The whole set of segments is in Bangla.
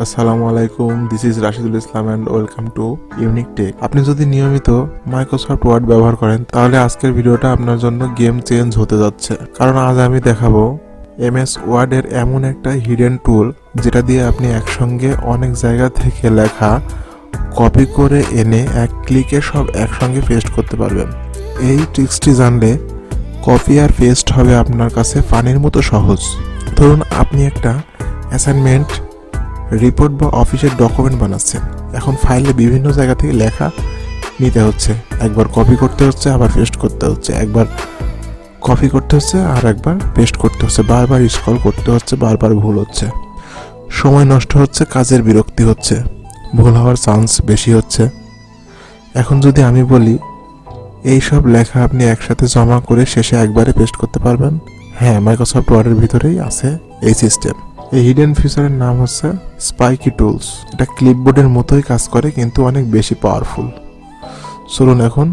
আসসালামু আলাইকুম this is Rashidul Islam and welcome to unique tech আপনি যদি নিয়মিত মাইক্রোসফট ওয়ার্ড ব্যবহার করেন, তাহলে আজকের ভিডিওটা আপনার জন্য গেম চেঞ্জ হতে যাচ্ছে। কারণ আজ আমি দেখাবো এমএস ওয়ার্ডের এমন একটা হিডেন টুল যেটা দিয়ে আপনি একসঙ্গে অনেক জায়গা থেকে লেখা কপি করে এনে এক ক্লিকে সব একসঙ্গে পেস্ট করতে পারবেন। এই ট্রিক্সটি জানলে কপি আর পেস্ট হবে আপনার কাছে পানির মতো সহজ। ধরুন আপনি একটা অ্যাসাইনমেন্ট রিপোর্ট বা অফিসের ডকুমেন্ট বানাচ্ছেন এখন ফাইলে বিভিন্ন জায়গা থেকে লেখা নিতে হচ্ছে। একবার কপি করতে হচ্ছে, আবার পেস্ট করতে হচ্ছে। একবার কপি করতে হচ্ছে, আর একবার পেস্ট করতে হচ্ছে। বারবার স্ক্রল করতে হচ্ছে, বারবার ভুল হচ্ছে। সময় নষ্ট হচ্ছে, কাজের বিরক্তি হচ্ছে। ভুল হওয়ার চান্স বেশি হচ্ছে। এখন যদি আমি বলি এই সব লেখা আপনি একসাথে জমা করে শেষে একবারে পেস্ট করতে পারবেন? হ্যাঁ মাইক্রোসফট ওয়ার্ডের ভিতরেই আছে এই সিস্টেম এই হিডেন ফিচারের নাম হচ্ছে স্পাইকি টুলস এটা ক্লিপবোর্ডের মতোই কাজ করে, কিন্তু অনেক বেশি পাওয়ারফুল চলুন এখন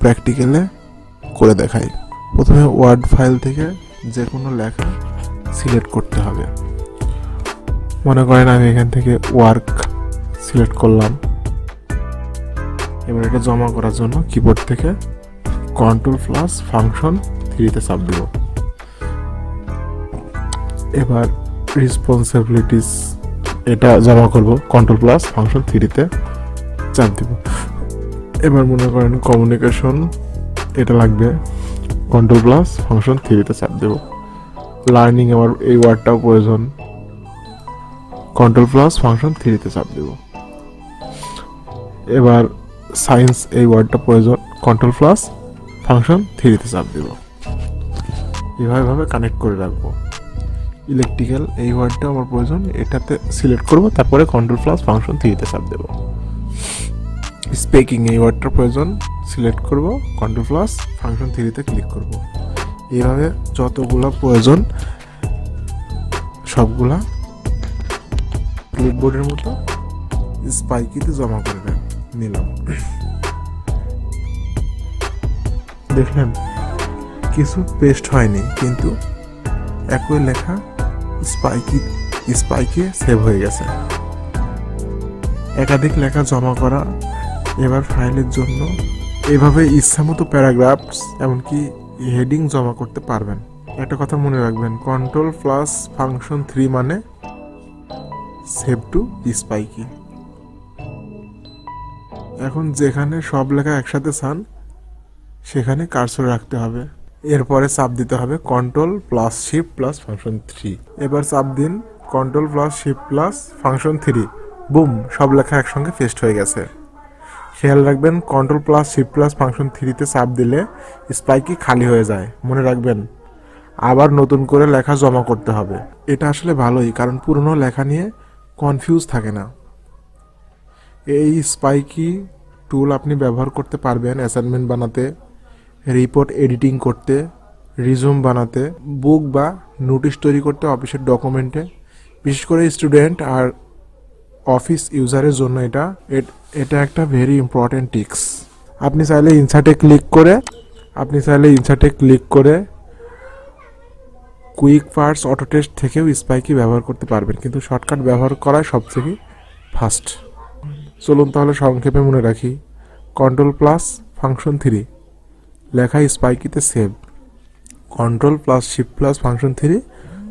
প্র্যাকটিক্যালে করে দেখাই। প্রথমে ওয়ার্ড ফাইল থেকে যে কোনো লেখা সিলেক্ট করতে হবে। মনে করেন আমি এখান থেকে ওয়ার্ক সিলেক্ট করলাম। এবার এটা জমা করার জন্য কিবোর্ড থেকে কন্ট্রোল প্লাস ফাংশন থ্রিতে চাপ দেব। এবার রেসপন্সিবিলিটিস এটা জমা করব কন্ট্রোল প্লাস ফাংশন থ্রিতে চাপ দিব। এবার মনে করেন কমিউনিকেশন এটা লাগবে কন্ট্রোল প্লাস ফাংশন থ্রিতে চাপ দেব। লার্নিং আমার এই ওয়ার্ডটাও প্রয়োজন। কন্ট্রোল প্লাস ফাংশন থ্রিতে চাপ দেব। এবার সায়েন্স এই ওয়ার্ডটা প্রয়োজন কন্ট্রোল প্লাস ফাংশন থ্রিতে চাপ দেব। এভাবে কানেক্ট করে রাখব। ইলেকট্রিক্যাল এই ওয়ার্ডটা আমার প্রয়োজন। এটাতে সিলেক্ট করব, তারপরে কন্ট্রোল প্লাস ফাংশন থ্রিতে চাপ দেব। স্পেকিং এই ওয়ার্ডটার প্রয়োজন সিলেক্ট করব কন্ট্রোল প্লাস ফাংশন থ্রিতে ক্লিক করব। এইভাবে যতগুলো প্রয়োজন, সবগুলা ক্লিপবোর্ডের মতো স্পাইকিতে জমা করে নিলাম। দেখলেন, কিছু পেস্ট হয়নি, কিন্তু একই লেখা স্পাইকি, স্পাইকে সেভ হয়ে গেছে। একাধিক লেখা জমা করা এবার ফাইলের জন্য এভাবে ইচ্ছামতো প্যারাগ্রাফস এমনকি হেডিং জমা করতে পারবেন। একটা কথা মনে রাখবেন কন্ট্রোল প্লাস ফাংশন থ্রি মানে সেভ টু স্পাইকি এখন যেখানে সব লেখা একসাথে চান সেখানে কার্সর রাখতে হবে। এরপরে চাপ দিতে হবে control plus shift plus function three এবার চাপ দিন control plus shift plus function three boom, সব লেখা একসঙ্গে পেস্ট হয়ে গেছে। খেয়াল রাখবেন control plus shift plus function থ্রিতে চাপ দিলে স্পাইকি খালি হয়ে যায়। মনে রাখবেন, আবার নতুন করে লেখা জমা করতে হবে। এটা আসলে ভালোই, কারণ পুরনো লেখা নিয়ে কনফিউজ থাকে না। এই স্পাইকি টুল আপনি ব্যবহার করতে পারবেন অ্যাসাইনমেন্ট বানাতে। রিপোর্ট এডিটিং করতে রিজুম বানাতে বুক বা নোটিশ তৈরি করতে অফিসের ডকুমেন্টে বিশেষ করে স্টুডেন্ট আর অফিস ইউজারের জন্য এটা এটা একটা ভেরি ইম্পর্ট্যান্ট টিক্স আপনি চাইলে ইনসার্টে ক্লিক করে, আপনি চাইলে ইনসার্টে ক্লিক করে কুইক পার্টস অটো টেস্ট থেকেও স্পাইকি ব্যবহার করতে পারবেন। কিন্তু শর্টকাট ব্যবহার করাই সবথেকে ফাস্ট চলুন তাহলে সংক্ষেপে মনে রাখি। কন্ট্রোল প্লাস ফাংশন থ্রি লেখা স্পাইকিতে save control plus shift plus function three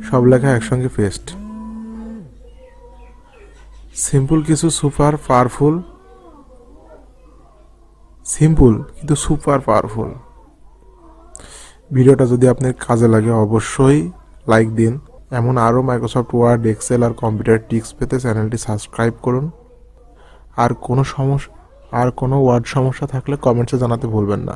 সব লেখা একসঙ্গে পেস্ট সিম্পল কিছু সুপার পাওয়ারফুল সিম্পল কিন্তু সুপার পাওয়ারফুল ভিডিওটা যদি আপনার কাজে লাগে, অবশ্যই লাইক দিন। এমন আরও মাইক্রোসফট ওয়ার্ড এক্সেল আর কম্পিউটার টিক্স পেতে চ্যানেলটি সাবস্ক্রাইব করুন। আর কোনো সমস্যা আর কোনো ওয়ার্ড সমস্যা থাকলে কমেন্টসে জানাতে ভুলবেন না।